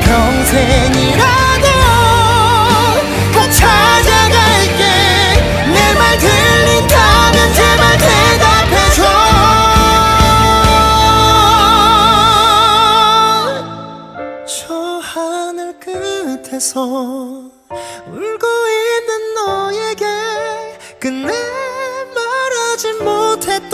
평생이라도 꼭 찾아갈게. 내 말 들린다면 제발 대답해줘. 저 하늘 끝에서 울고 있는 너에게 끝내 말하지 못했던